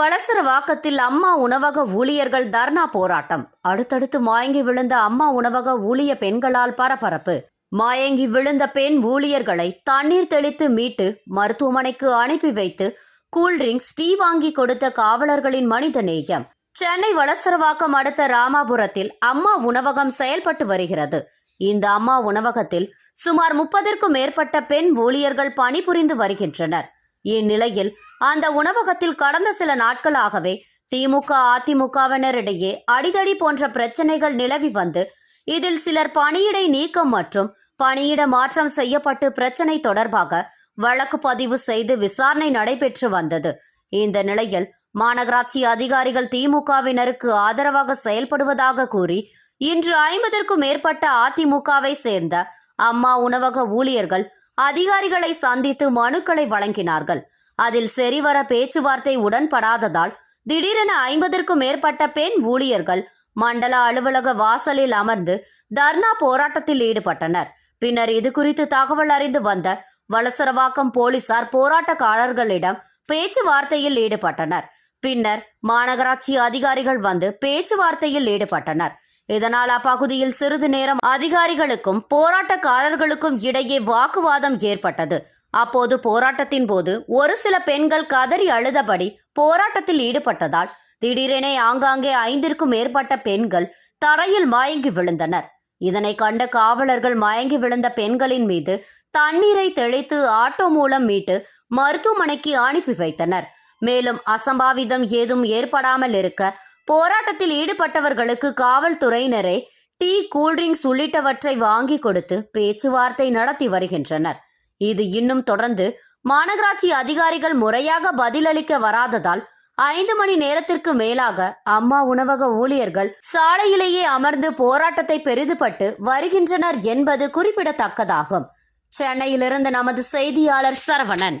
வலசரவாக்கத்தில் அம்மா உணவக ஊழியர்கள் தர்ணா போராட்டம். அடுத்தடுத்து மயங்கி விழுந்த அம்மா உணவக ஊழிய பெண்களால் பரபரப்பு. மயங்கி விழுந்த பெண் ஊழியர்களை தண்ணீர் தெளித்து மீட்டு மருத்துவமனைக்கு அனுப்பி வைத்து கூல்ட்ரிங்க்ஸ் டீ வாங்கி கொடுத்த காவலர்களின் மனித நேயம். சென்னை வளசரவாக்கம் அடுத்த ராமாபுரத்தில் அம்மா உணவகம் செயல்பட்டு வருகிறது. இந்த அம்மா உணவகத்தில் சுமார் முப்பதற்கும் மேற்பட்ட பெண் ஊழியர்கள் பணிபுரிந்து வருகின்றனர். இந்நிலையில் அந்த உணவகத்தில் கடந்த சில நாட்களாகவே திமுக அதிமுகவினரிடையே அடிதடி போன்ற பிரச்சனைகள் நிலவி வந்து இதில் சிலர் பணியிடை நீக்கம் மற்றும் பணியிட மாற்றம் செய்யப்பட்டு பிரச்சனை தொடர்பாக வழக்கு பதிவு செய்து விசாரணை நடைபெற்று வந்தது. இந்த நிலையில் மாநகராட்சி அதிகாரிகள் திமுகவினருக்கு ஆதரவாக செயல்படுவதாக கூறி இன்று ஐம்பதற்கும் மேற்பட்ட அதிமுகவை சேர்ந்த அம்மா உணவக ஊழியர்கள் அதிகாரிகளை சந்தித்து மனுக்களை வழங்கினார்கள். அதில் சரிவர பேச்சுவார்த்தை உடன்படாததால் திடீரென ஐம்பதற்கும் மேற்பட்ட பெண் ஊழியர்கள் மண்டல அலுவலக வாசலில் அமர்ந்து தர்ணா போராட்டத்தில் ஈடுபட்டனர். பின்னர் இது குறித்து தகவல் அறிந்து வந்த வலசரவாக்கம் போலீசார் போராட்டக்காரர்களிடம் பேச்சுவார்த்தையில் ஈடுபட்டனர். பின்னர் மாநகராட்சி அதிகாரிகள் வந்து பேச்சுவார்த்தையில் ஈடுபட்டனர். இதனால் அப்பகுதியில் சிறிது நேரம் அதிகாரிகளுக்கும் போராட்டக்காரர்களுக்கும் இடையே வாக்குவாதம் ஏற்பட்டது. அப்போது போராட்டத்தின் போது ஒரு சில பெண்கள் கதறி அழுதபடி போராட்டத்தில் ஈடுபட்டதால் திடீரென ஆங்காங்கே ஐந்திற்கும் மேற்பட்ட பெண்கள் தரையில் மயங்கி விழுந்தனர். இதனை கண்ட காவலர்கள் மயங்கி விழுந்த பெண்களின் மீது தண்ணீரை தெளித்து ஆட்டோ மூலம் மீட்டு மருத்துவமனைக்கு அனுப்பி வைத்தனர். மேலும் அசம்பாவிதம் ஏதும் ஏற்படாமல் இருக்க போராட்டத்தில் ஈடுபட்டவர்களுக்கு காவல்துறையினரே டீ கூல்ட்ரிங்க்ஸ் உள்ளிட்டவற்றை வாங்கி கொடுத்து பேச்சுவார்த்தை நடத்தி வருகின்றனர். இது இன்னும் தொடர்ந்து மாநகராட்சி அதிகாரிகள் முறையாக பதிலளிக்க வராததால் ஐந்து மணி நேரத்திற்கு மேலாக அம்மா உணவக ஊழியர்கள் சாலையிலேயே அமர்ந்து போராட்டத்தை பெரிதுபட்டு வருகின்றனர் என்பது குறிப்பிடத்தக்கதாகும். சென்னையிலிருந்து நமது செய்தியாளர் சரவணன்.